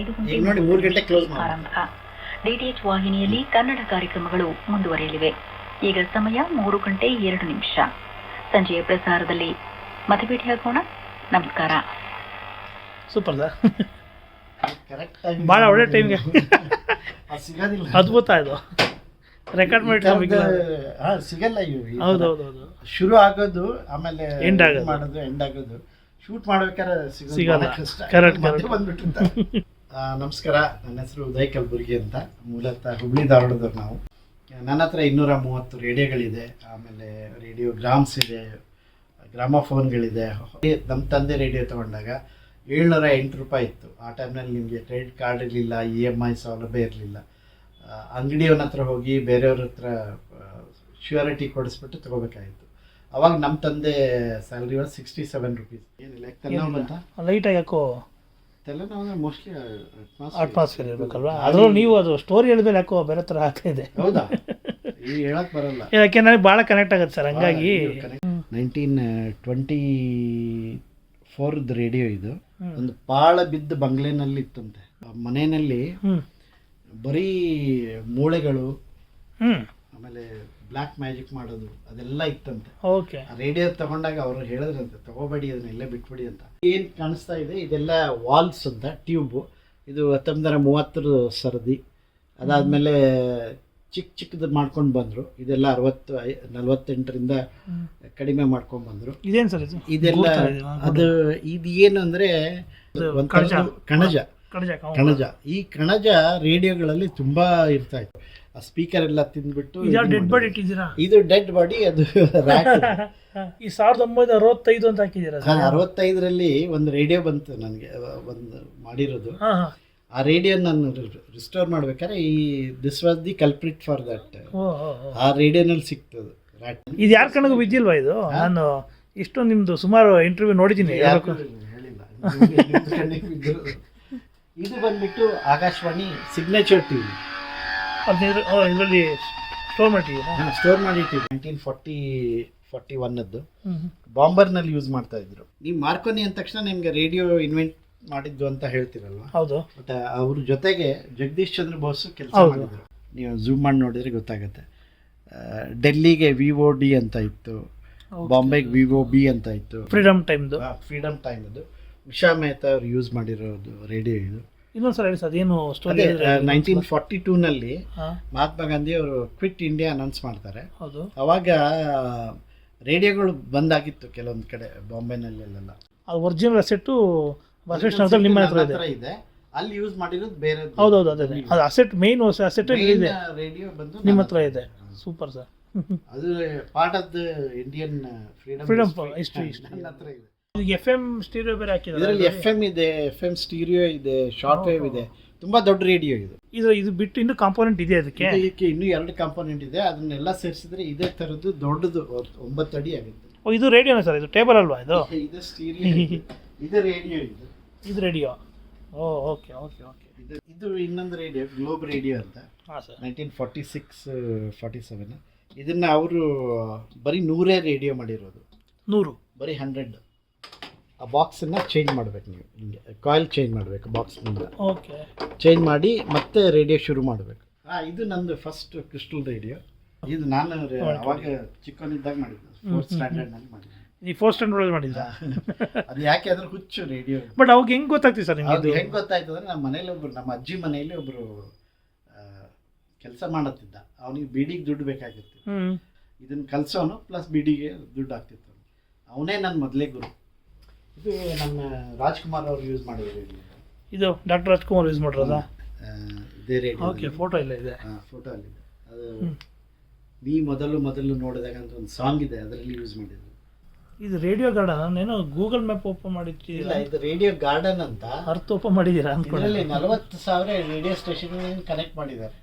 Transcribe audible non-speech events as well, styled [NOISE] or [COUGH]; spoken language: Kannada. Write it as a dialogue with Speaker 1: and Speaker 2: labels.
Speaker 1: ಐದು ಗಂಟೆ
Speaker 2: ಈಗ ನೋಡಿ ಮೂರು ಗಂಟೆ
Speaker 1: ಆರಂಭ. ಡಿಟಿಎಚ್ ವಾಹಿನಿಯಲ್ಲಿ ಕನ್ನಡ ಕಾರ್ಯಕ್ರಮಗಳು ಮುಂದುವರಿಯಲಿವೆ. ಈಗ ಸಮಯ ಮೂರು ಗಂಟೆ ಎರಡು ನಿಮಿಷ. ಸಂಜೆಯ ಪ್ರಸಾರದಲ್ಲಿ ಮತ್ತೆ ಭೇಟಿಯಾಗೋಣ ನಮಸ್ಕಾರ.
Speaker 3: Super sir.
Speaker 2: ಕರೆಕ್ಟ್
Speaker 3: ಭಾಳ ಒಳ್ಳೆ ಟೈಮ್ಗೆ ಅದ್ಭುತ ಇದು. ರೆಕಾರ್ಡ್ ಮಾಡಿ
Speaker 2: ಸಿಗಲ್ಲ ಇವು.
Speaker 3: ಹೌದು ಹೌದು ಹೌದು
Speaker 2: ಶುರು ಆಗೋದು ಆಮೇಲೆ
Speaker 3: ಎಂಡ್ ಆಗೋದು.
Speaker 2: ಮಾಡೋದು ಎಂಡ್ ಆಗೋದು. ಶೂಟ್ ಮಾಡ್ಬೇಕಾದ್ರೆ ಸಿಗೋದು
Speaker 3: ಸಿಗಲ್ಲ.
Speaker 2: ಕರೆಕ್ಟ್ ಕಷ್ಟ. [LAUGHS] ನಮಸ್ಕಾರ. ನನ್ನ ಹೆಸರು ಉದಯ್ ಕಲಬುರ್ಗಿ ಅಂತ. ಮೂಲತಃ ಹುಬ್ಳಿ ಧಾರವಾಡದವ್ರು ನಾವು. ನನ್ನ ಹತ್ರ ಇನ್ನೂರ ಮೂವತ್ತು ರೇಡಿಯೋಗಳಿದೆ. ಆಮೇಲೆ ರೇಡಿಯೋ ಗ್ರಾಮ್ಸ್ ಇದೆ, ಗ್ರಾಮಫೋನ್ಗಳಿದೆ. ನಮ್ಮ ತಂದೆ ರೇಡಿಯೋ ತಗೊಂಡಾಗ ಏಳ್ನೂರ ಎಂಟು ರೂಪಾಯಿ ಇತ್ತು. ಆ ಟೈಮ್ನಲ್ಲಿ ನಿಮಗೆ ಕ್ರೆಡಿಟ್ ಕಾರ್ಡ್ ಇರಲಿಲ್ಲ, ಇ ಎಂ ಐ ಸೌಲಭ್ಯ ಇರಲಿಲ್ಲ. ಅಂಗಡಿಯವನ ಹತ್ರ ಹೋಗಿ ಬೇರೆಯವ್ರ ಹತ್ರ ಶ್ಯೂರಿಟಿ ಕೊಡಿಸ್ಬಿಟ್ಟು ತಗೋಬೇಕಾಗಿತ್ತು. ಅವಾಗ ನಮ್ಮ ತಂದೆ ಸ್ಯಾಲ್ರಿ ಸಿಕ್ಸ್ಟಿ ಸೆವೆನ್ ರುಪೀಸ್ ಏನಿಲ್ಲ
Speaker 3: ಲೈಟಾಗಿ ಯಾಕೋ ಅಟ್ಮಾಸ್ಫಿಯರ್ ಇರಬೇಕಲ್ವಾ? ಅದರಲ್ಲೂ ನೀವು ಅದು ಸ್ಟೋರಿ ಹೇಳಿದ್ರೆ ಯಾಕೋ ಬೇರೆ ಥರ ಆಗ್ತಿದೆ
Speaker 2: ಹೌದಾ? [LAUGHS] ಈಗ ಹೇಳಕ್ ಬರಲ್ಲ.
Speaker 3: ಯಾಕೆ ನನಗೆ ಭಾಳ ಕನೆಕ್ಟ್ ಆಗುತ್ತೆ ಸರ್ ಹಂಗಾಗಿ.
Speaker 2: ನೈನ್ಟೀನ್ ಟ್ವೆಂಟಿ ಫೋರ್ದ್ ರೇಡಿಯೋ ಇದು. ಒಂದು ಪಾಳ ಬಿದ್ದ ಬಂಗ್ಲೆನಲ್ಲಿ ಇತ್ತಂತೆ. ಆ ಮನೆಯಲ್ಲಿ ಬರೀ ಮೂಳೆಗಳು
Speaker 3: ಹ್ಞೂ
Speaker 2: ಆಮೇಲೆ ಬ್ಲ್ಯಾಕ್ ಮ್ಯಾಜಿಕ್ ಮಾಡೋದು ಅದೆಲ್ಲ ಇತ್ತಂತೆ.
Speaker 3: ಓಕೆ
Speaker 2: ರೇಡಿಯೋ ತಗೊಂಡಾಗ ಅವರು ಹೇಳಿದ್ರಂತೆ ತಗೋಬೇಡಿ ಅದನ್ನೆಲ್ಲ ಬಿಟ್ಬಿಡಿ ಅಂತ. ಏನು ಕಾಣಿಸ್ತಾ ಇದೆ ಇದೆಲ್ಲ ವಾಲ್ಸ್ ಅಂತ ಟ್ಯೂಬು ಇದು ಹತ್ತೊಂಬತ್ತರ ಮೂವತ್ತರ ಸರದಿ. ಅದಾದಮೇಲೆ ಚಿಕ್ಕ ಚಿಕ್ಕದು ಮಾಡ್ಕೊಂಡು ಬಂದರು. ಇದೆಲ್ಲ ಅರವತ್ತು ನಲ್ವತ್ತೆಂಟರಿಂದ ಕಡಿಮೆ ಮಾಡ್ಕೊಂಡು ಬಂದರು.
Speaker 3: ಇದೇನು ಸರ್ ಇದು?
Speaker 2: ಇದೆಲ್ಲ ಅದು ಇದು ಏನು ಅಂದರೆ
Speaker 3: ಕಣಜ
Speaker 2: ಕಣಜ.
Speaker 3: ಕಣಜ.
Speaker 2: ಈ ಕಣಜ ರೇಡಿಯೋಗಳಲ್ಲಿ ತುಂಬಾ ಇರ್ತಾ ಇತ್ತು. ಆ ಸ್ಪೀಕರ್ ಎಲ್ಲ ತಿಂದ್ಬಿಟ್ಟು
Speaker 3: ಡೆಡ್ ಬಾಡಿ. ಇಟ್ಟಿದ್ದೀರಾ
Speaker 2: ಇದು ಡೆಡ್ ಬಾಡಿ ಅದು. [LAUGHS]
Speaker 3: ಈ ಸಾವಿರದ ಒಂಬೈನೂರ ಅರವತ್ತೈದು ಅಂತ ಹಾಕಿದ್ದೀರಾ
Speaker 2: ಹಾ, ಅರವತ್ತೈದರಲ್ಲಿ ಒಂದು ರೇಡಿಯೋ ಬಂತು ನನಗೆ ಒಂದು ಮಾಡಿರೋದು ಆ ರೇಡಿಯೋ ನಾನು ರಿಸ್ಟೋರ್ ಮಾಡ್ಬೇಕಾದ್ರೆ ಈ this was the culprit for that. ಆ ರೇಡಿಯೋನಲ್ಲಿ ಸಿಕ್ತದು ರ್ಯಾಟ್
Speaker 3: ಇದು ಯಾರ ಕಣಗೂ ಬಿದ್ದಿಲ್ವಾ ಇದು ನಾನು ಇಷ್ಟು ನಿಮ್ದು ಸುಮಾರು ಇಂಟರ್ವ್ಯೂ ನೋಡಿದ್ದೀನಿ ಹೇಳ್ಬೇಕು.
Speaker 2: ಹೇಳಿಲ್ಲ. [LAUGHS] ಇದು ಬಂದ್ಬಿಟ್ಟು ಆಕಾಶವಾಣಿ ಸಿಗ್ನೇಚರ್ ಟಿವಿ
Speaker 3: ಓ ಇದರಲ್ಲಿ ಸ್ಟೋರ್ ಮಾಡಿದ್ದೀರಾ
Speaker 2: ಸ್ಟೋರ್ ಮಾಡಿಟ್ಟಿವಿ ನೈನ್ಟೀನ್ ಫಾರ್ಟಿ ಫಾರ್ಟಿ ಒನ್ನದ್ದು ಬಾಂಬರ್ನಲ್ಲಿ ಯೂಸ್ ಮಾಡ್ತಾ ಇದ್ರು. ನೀವು ಮಾರ್ಕೋನಿ ಅಂದ ತಕ್ಷಣ ನಿಮಗೆ ರೇಡಿಯೋ ಇನ್ವೆಂಟ್ ಮಾಡಿದ್ದು ಅಂತ ಹೇಳ್ತೀರಲ್ವಾ?
Speaker 3: ಹೌದು.
Speaker 2: ಬಟ್ ಅವ್ರ ಜೊತೆಗೆ ಜಗದೀಶ್ ಚಂದ್ರ ಬೋಸ್ ಕೆಲಸ. ಮಾಡಿದ್ರು. ನೀವು ಝೂಮ್ ಮಾಡಿ ನೋಡಿದ್ರೆ ಗೊತ್ತಾಗುತ್ತೆ. ಡೆಲ್ಲಿಗೆ ವಿ ಓ ಡಿ ಅಂತ ಇತ್ತು. ಬಾಂಬೆಗೆ ವಿ ಒ ಬಿ ಅಂತ ಇತ್ತು.
Speaker 3: ಫ್ರೀಡಮ್ ಟೈಮ್ದು
Speaker 2: ಫ್ರೀಡಮ್ ಟೈಮ್ ಅದು ಉಷಾ ಮೆಹ್ತಾ ಅವ್ರು ಯೂಸ್ ಮಾಡಿರೋದು ರೇಡಿಯೋ ಇದು.
Speaker 3: ಇನ್ನೊಂದು ಸಲ ಹೇಳಿ ಸರ್ ಅದೇನು ಸ್ಟೋರಿ
Speaker 2: ನೈನ್ಟೀನ್ ಫಾರ್ಟಿ ಟೂನಲ್ಲಿ ಮಹಾತ್ಮ ಗಾಂಧಿ ಅವರು ಕ್ವಿಟ್ ಇಂಡಿಯಾ ಅನೌನ್ಸ್ ಮಾಡ್ತಾರೆ.
Speaker 3: ಹೌದು.
Speaker 2: ಅವಾಗ ರೇಡಿಯೋಗಳು ಬಂದಾಗಿತ್ತು ಕೆಲವೊಂದು ಕಡೆ ಬಾಂಬೆನಲ್ಲೆಲ್ಲ
Speaker 3: ಅದು ಒರಿಜಿನಲ್ ಅಸೆಟ್ಟು ಬಸವೇಶ್ವರದಲ್ಲಿ ನಿಮ್ಮ ಹತ್ರ ಇದೆ.
Speaker 2: ಅಲ್ಲಿ ಯೂಸ್ ಮಾಡಿರೋದು ಬೇರೆ
Speaker 3: ಹೌದು ಹೌದು ಅದೇ ಅದೇ. ಅಸೆಟ್ ಮೇನ್ ಅಸೆಟ್ ಇದೆ.
Speaker 2: ರೇಡಿಯೋ ಬಂದು
Speaker 3: ನಿಮ್ಮ ಹತ್ರ ಇದೆ. ಸೂಪರ್ ಸರ್
Speaker 2: ಅದು part of the Indian freedom
Speaker 3: freedom history.
Speaker 2: ನನ್ನ ಹತ್ರ ಇದೆ.
Speaker 3: ಎಫ್ ಎಂ ಸ್ಟೀರಿಯೋ ಬೇರೆ
Speaker 2: ಇದರಲ್ಲಿ
Speaker 3: ಹಾಕಿದ್ದಾರೆ
Speaker 2: ಎಫ್ ಎಂ ಇದೆ ಎಫ್ ಎಂ ಸ್ಟೀರಿಯೋ ಇದೆ ಶಾರ್ಟ್ ವೇವ್ ಇದೆ. ತುಂಬಾ ದೊಡ್ಡ ರೇಡಿಯೋ ಇದು.
Speaker 3: ಇದು ಇದು ಬಿಟ್ಟು ಇನ್ನು ಕಾಂಪೋನೆಂಟ್ ಇದೆ ಅದಕ್ಕೆ?
Speaker 2: ಇದಕ್ಕೆ ಇನ್ನೂ ಎರಡು ಕಾಂಪೋನೆಂಟ್ ಇದೆ. ಅದನ್ನೆಲ್ಲ ಸೇರಿಸಿದ್ರೆ ಇದೇ ತರದ್ದು ದೊಡ್ಡದು ಒಂಬತ್ತು ಅಡಿ ಆಗುತ್ತೆ.
Speaker 3: ಓ ಇದು ರೇಡಿಯೋನ ಸರ್ ಇದು ಟೇಬಲ್ ಅಲ್ವಾ ಇದು? [LAUGHS]
Speaker 2: ಇದು ಸ್ಟೀರಿಯೋ ಇದು. ರೇಡಿಯೋ ಇದು.
Speaker 3: ಇದು radio oh okay okay okay
Speaker 2: ಇದು ಇದು ಇನ್ನೊಂದು ರೇಡಿಯೋ ಗ್ಲೋಬ್ ರೇಡಿಯೋ ಅಂತ.
Speaker 3: ಹಾಂ sir
Speaker 2: nineteen forty six forty seven ಇದನ್ನು ಅವರು ಬರೀ ನೂರೇ ರೇಡಿಯೋ ಮಾಡಿರೋದು.
Speaker 3: ನೂರು?
Speaker 2: ಬರೀ ಹಂಡ್ರೆಡ್ ಆ ಬಾಕ್ಸನ್ನು ಚೇಂಜ್ ಮಾಡಬೇಕು ನೀವು. ಹಿಂಗೆ ಕಾಯಿಲ್ ಚೇಂಜ್ ಮಾಡಬೇಕು ಬಾಕ್ಸ್ನಿಂದ.
Speaker 3: ಓಕೆ.
Speaker 2: ಚೇಂಜ್ ಮಾಡಿ ಮತ್ತೆ ರೇಡಿಯೋ ಶುರು ಮಾಡಬೇಕು. ಹಾಂ ಇದು ನಂದು ಫಸ್ಟ್ ಕ್ರಿಸ್ಟಲ್ ರೇಡಿಯೋ ಇದು ನಾನು ರೆ- ಅವಾಗ ಚಿಕ್ಕವನಿದ್ದಾಗ ಮಾಡಿದ್ದು. ಫೋರ್ತ್ ಸ್ಟ್ಯಾಂಡರ್ಡ್ನಲ್ಲಿ ಮಾಡಿದ್ದೆ.
Speaker 3: ನೀವು ಫೋರ್ ಸ್ಟ್ಯಾಂಡರ್ಡ್ ಮಾಡಿದ್ರಾ? [LAUGHS]
Speaker 2: ಅದು ಯಾಕೆ ಅಂದ್ರೆ ಹುಚ್ಚು ರೇಡಿಯೋ
Speaker 3: ಬಟ್ ಅವಾಗ ಹೆಂಗ್ ಗೊತ್ತಾಗ್ತಿದೆ ಸರ್ ನಿಮ್ಗೆ
Speaker 2: ಅದು
Speaker 3: ಇದು?
Speaker 2: ಹೆಂಗೆ ಗೊತ್ತಾಯ್ತು ಅಂದ್ರೆ ನಮ್ಮ ಮನೇಲಿ ಒಬ್ರು ನಮ್ಮ ಅಜ್ಜಿ ಮನೆಯಲ್ಲಿ ಒಬ್ರು ಕೆಲಸ ಮಾಡತ್ತಿದ್ದ ಅವನಿಗೆ ಬಿಡಿಗೆ ದುಡ್ಡು ಬೇಕಾಗಿತ್ತು.
Speaker 3: ಹ್ಮ್.
Speaker 2: ಇದನ್ನ ಕಲ್ಸೋನು ಪ್ಲಸ್ ಬಿಡಿಗೆ ದುಡ್ಡು ಆಗ್ತಿತ್ತು ಅವನೇ ನನ್ನ ಮೊದಲೇ ಗುರು. ಇದು ನಮ್ಮ ರಾಜ್ಕುಮಾರ್ ಅವರು ಯೂಸ್ ಮಾಡಿದ್ರು
Speaker 3: ಇದು ಡಾಕ್ಟರ್ ರಾಜ್ಕುಮಾರ್ ಯೂಸ್ ಮಾಡಿರೋದಾ?
Speaker 2: ಇದೇ
Speaker 3: ಓಕೆ ಫೋಟೋ ಇಲ್ಲ ಇದೆ.
Speaker 2: ಫೋಟೋ ಅಲ್ಲಿದೆ ಅದು. ನೀ ಮೊದಲು ಮೊದಲು ನೋಡಿದಾಗ ಅಂತ ಒಂದು ಸಾಂಗ್ ಇದೆ ಅದರಲ್ಲಿ ಯೂಸ್ ಮಾಡಿದ್ರು
Speaker 3: ಇದು ರೇಡಿಯೋ ಗಾರ್ಡನ್ ಏನೋ ಗೂಗಲ್ ಮ್ಯಾಪ್ ಓಪನ್
Speaker 2: ಇಲ್ಲ
Speaker 3: ಮಾಡಿಟ್ಟಿದ್ದೀರಾ
Speaker 2: ಇದು ರೇಡಿಯೋ ಗಾರ್ಡನ್ ಅಂತ
Speaker 3: ಅರ್ಥ ಓಪನ್ ಮಾಡಿದ್ದೀರಾ
Speaker 2: ಇದರಲ್ಲಿ ನಲವತ್ತು ಸಾವಿರ ರೇಡಿಯೋ ಸ್ಟೇಷನ್ ಕನೆಕ್ಟ್ ಮಾಡಿದ್ದಾರೆ.